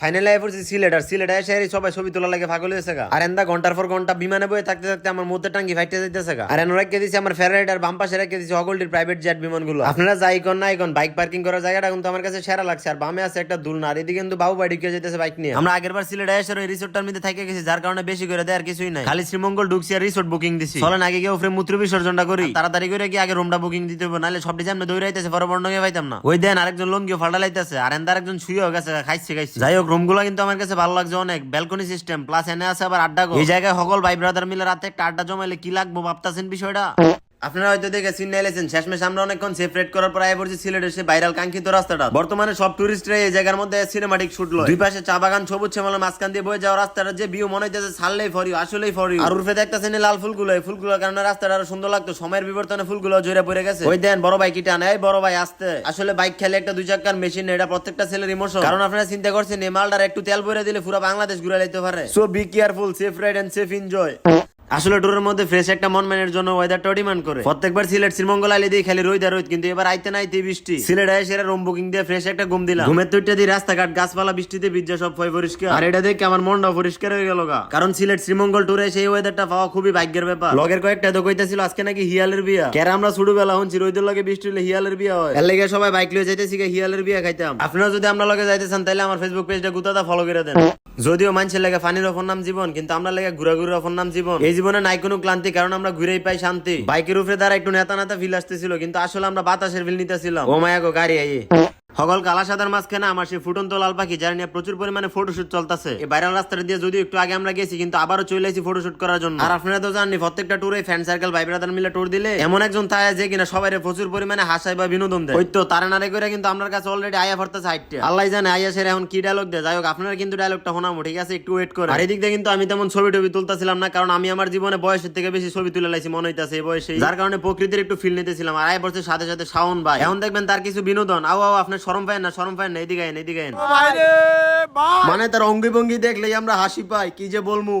ফাইনালে আই সিলেট, আর সিলেট এসে সবাই ছবি তোলা লাগে পাগল হয়েছে গা। আর এন্দা ঘণ্টার পর ঘণ্টা বিমানে বয়ে থাকতে থাকতে আমার মধ্যে টাঙ্গি ফাইটে যাইতেছে গা। আর এনে রেখে দিছি আমার ফেভারিট আর বাম পাশে রেখে দিছি হগলটির প্রাইভেট জেট বিমানগুলো। আপনারা যাই কোন না এখন বাইক পার্কিং করার জায়গাটা কিন্তু আমার কাছে সেরা লাগছে। আর বামে আছে একটা দুলনা, আর এদিকে কিন্তু বাবু বাড়ি কে যেতেছে বাইক নিয়ে। আমরা আগের বার সিলেট এসে ওই রিসোর্টটার মধ্যে থেকে গেছি, যার কারণে বেশি করে দেয় আর কিছুই নাই। খালি শ্রীমঙ্গল ঢুকছি আর রিসোর্ট বুকিং দিছি। চলেন আগে গিয়ে ওপরে মূত্র বিসর্জনটা করি। তাড়াতাড়ি করে কি আগে রুমটা বুকিং দিতে হবে নাহলে সব ডিজাইন দৌড়াইতেছে বর্ণ পাইতাম না। ওই দেন আরেকজন লঙ্গিও ফাল্টালাইতেছে, আর এন্দা একজন শুয়েও গেছে, খাইছে খাইছে। যাই হোক রুমগুলো কিন্তু আমার কাছে ভালো লাগছে অনেক ব্যালকনি সিস্টেম প্লাস এনে আছে আবার আড্ডা। এই জায়গায় সকল ভাই ব্রাদার মিলে রাতে একটা আড্ডা জমাইলে কি লাগবো ভাবতেছেন বিষয়টা আপনারা হয়তো দেখে সিনে এলেছেন। শেষমেশ আমরা অনেকক্ষণ সেপারেট করার পর আয় পড়ছি সিলেটের সে ভাইরাল কাঙ্ক্ষিত রাস্তাটা। বর্তমানে সব টুরিস্টরা এই জায়গার মধ্যে সিনেমাটিক শুট দুই পাশে চা বাগান, সবুজ শ্যামলা মাঝখান দিয়ে বয়ে যাওয়া রাস্তাটা যে ভিউ মনে হইতেছে ছাড়লেই ফরি আসলেই ফরি আর উর্ফে দেখতেছেন লাল ফুলগুলো, এই ফুলগুলোর কারণে রাস্তাটা আরও সুন্দর লাগতো। সময়ের বিবর্তনে ফুলগুলো জোরে পড়ে গেছে। ওই দেন, বড় ভাই কি টানে? বড় ভাই আসতে। আসলে বাইক খেলে একটা দুই চাকার মেশিন এটা প্রত্যেকটা ছেলের ইমোশন কারণ আপনারা চিন্তা করছেন, এই মালটার একটু তেল ভরে দিলে পুরো বাংলাদেশ ঘুরে লাইতে পারে। So be careful safe ride and safe enjoy আসলে ট্যুরের মধ্যে ফ্রেশ একটা মন মানের জন্য ওয়েদারটাও ডিমান্ড করে। প্রত্যেকবার সিলেট শ্রীমঙ্গল আলি দিয়ে খালি রোদ আর রোদ কিন্তু এবার আইতে না আইতে বৃষ্টি। সিলেট আয় সেরা রুম বুকিং দিয়ে ফ্রেশ একটা ঘুম দিলাম। ঘুমের তুইটা দিয়ে রাস্তাঘাট গাছপালা বৃষ্টিতে ভিজা সব ফয় পরিষ্কার। আর এটা দেখে আমার মনটা পরিষ্কার হয়ে গেল গা। কারণ সিলেট শ্রীমঙ্গল ট্যুরে সেই ওয়েদারটা পাওয়া খুবই ভাগ্যের ব্যাপার। লগের কয়েকটা তো কইতাছিল আজকে নাকি হিয়ালের বিয়া। কেন আমরা ছোটবেলা হচ্ছি রোদের লগে বৃষ্টি হলে হিয়ালের বিয়া হয়। এর লেগে সবাই বাইক লিয়ে যাইতেছি হিয়ালের বিয়া খাইতাম। আপনারা যদি আমরা লগে যাইতেছেন তাহলে আমার ফেসবুক পেজটা গুতাদা ফলো করে দেন। যদিও মানুষের লাগে ফানির অপর নাম জীবন, কিন্তু আমরা লাগে ঘুরা ঘুরে অপর নাম জীবন। এই জীবনে নাই কোনো ক্লান্তি, কারণ আমরা ঘুরেই পাই শান্তি। বাইকের উপরে দ্বারা একটু নেতা নেতা ফিল আসতেছিল, কিন্তু আসলে আমরা বাতাসের ফিল নিতেছিলাম। ও মায়া গো, গাড়ি, আইয়ে। সকল কালা সাদার মাঝখানে আমার সেই ফুটন্ত লাল পাখি যার নিয়ে প্রচুর পরিমাণে ফটোশুট চলতেছে। এই বাইরের রাস্তাটা দিয়ে যদিও একটু আগে আমরা গেছি, কিন্তু আবারও চলে আসি ফটোশুট করার জন্য। আর আপনারা তো জানেন, প্রত্যেকটা ট্যুরে ফ্যান সার্কেল ভাই ব্রাদার মিলে ট্যুর দিলে এমন একজন তাই যে কিনা সবাই প্রচুর পরিমাণে হাসায় বা বিনোদন দেয়। ওই তো তারা নারে করে কিন্তু আপনার কাছে অলরেডি আয়া ভরতেছে হাইটটা আল্লাহ জানে আয়া সেরা এখন কি ডায়লগ দেয়। যাই হোক, আপনারা কিন্তু ডায়লগটা শোনাবো, ঠিক আছে? একটু ওয়েট করে আর এদিক দিয়ে কিন্তু আমি তেমন ছবি টবি তুলতেছিলাম না, কারণ আমি আমার জীবনে বয়সের থেকে বেশি ছবি তুলে লাইছি, মনে হইতাছে এই বয়সে যার কারণে প্রকৃতির একটু ফিল নিতেছিলাম, আর আয় বছর সাথে সাথে শাওন ভাই। এখন দেখবেন তার কিছু বিনোদন। আও আও আপনার শরম পায় না শরম পায় না এদিকে আইন এদিকে আইন মানে তার অঙ্গি ভঙ্গি দেখলেই আমরা হাসি পাই কি যে বলমু?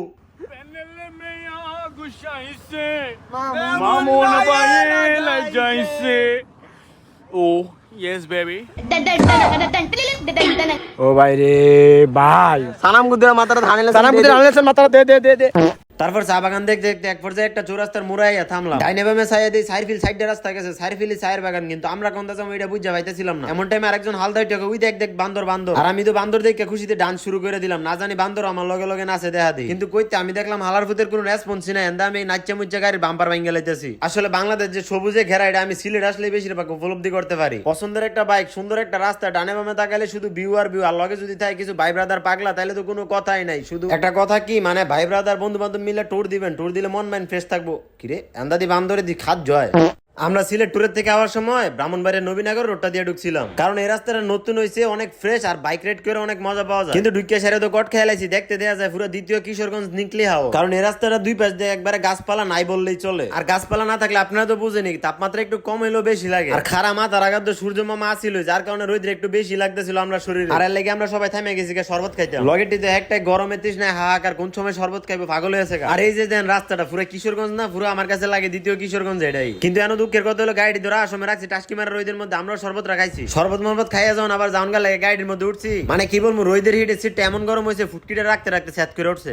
Mamon bayela jaise. Oh, yes baby. ও ভাই রে ভাই। সালাম গুদ্রা মাথাটা ধানে সালাম বুঝে আনলেছেন মাথাটা দে দে দে দে। তারপর চা বাগান দেখতে দেখতে এক পর্যায়ে একটা চৌরাস্তার মোড়াইয়া থামলাম। ডাইনে বামে সাইয়া দিই সাইরফিল সাইড রাস্তা গেছে সাইরফিলি সাইর বাগান কিন্তু আমরা কোন দাম এটা বুঝতে পাইতেছিলাম না। এমন টাইমে আরেকজন হালদাই টাকা ওই দেখ দেখ, বান্দর বান্দর। আর আমি তো বান্দর দেখে খুশিতে ডান্স শুরু করে দিলাম। না জানি বান্দর আমার লগে লগে নাচে দেখা দিই। কিন্তু কইতে আমি দেখলাম হালার ফুতের কোনো রেসপন্স নাই। এন্দা আমি নাচ্চা মুচ্চা গাড়ির বাম্পার ভাঙ্গে লাইতেছি। আসলে বাংলাদেশ যে সবুজে ঘেরা, এটা আমি সিলেট আসলে বেশিরভাগ উপলব্ধি করতে পারি। পছন্দের একটা বাইক সুন্দর একটা রাস্তা, ডানে বামে তাকালে শুধু ভিউ আর ভিউ আর লগে যদি থাকে কিছু ভাই ব্রাদার পাগলা তাহলে তো কোনো কথাই নাই। শুধু একটা কথা কি মানে ভাই ব্রাদার বন্ধু বান্ধব মিলে টোর দিবেন, টোর দিলে মন মাইন ফ্রেশ থাকব। কিরে এন্দাদি বান্দরে দি খাদ জয়। আমরা সিলেট ট্যুরের থেকে আসার সময় ব্রাহ্মণবাড়ির নবীনগর রোডটা দিয়ে ঢুকছিলাম। কারণ এই রাস্তাটা নতুন হয়েছে অনেক ফ্রেশ আর বাইক রাইড করে অনেক মজা পাওয়া যায়। কিন্তু ঢুকিয়ে সেরে তো কট খেয়ালাইছি দেখতে দেয়া যায় পুরো দ্বিতীয় কিশোরগঞ্জ নিকলি হাও কারণ এই রাস্তাটা দুই পাশ দিয়ে একবারে গাছপালা নাই বললেই চলে। আর গাছপালা না থাকলে আপনারা তো বুঝেনি তাপমাত্রা একটু কম হইলেও বেশি লাগে। আর খারা মাথার আঘাত তো সূর্য মামা আসিল যার কারণে রোদ্রে একটু বেশি লাগতেছিল আমরা শরীরে। আর এর লেগে আমরা সবাই থামে গেছি শরবত খাইতাম লগেটিতে একটাই গরমে তৃষ্ণায় হাহাকার কোন সময় শরবত খাইবে, পাগল হয়েছে। আর এই যে দেন রাস্তাটা, পুরো কিশোরগঞ্জ না, পুরো আমার কাছে লাগে দ্বিতীয় কিশোরগঞ্জ এটাই। কিন্তু এন দুঃখের কথা হলো গাড়ি ধরা আসমে রাখছি, টাস্কি মারা রোদের মধ্যে আমরা শরবত রাখাইছি। শরবত মরবত খাইয়া যাওয়া আবার জাউন লাগে গাড়ির মধ্যে উঠছি। মানে কি বলব রোদের হিটে সিটটা এমন গরম হয়েছে, ফুটকিটা রাখতে রাখতে স্যাত করে উঠছে।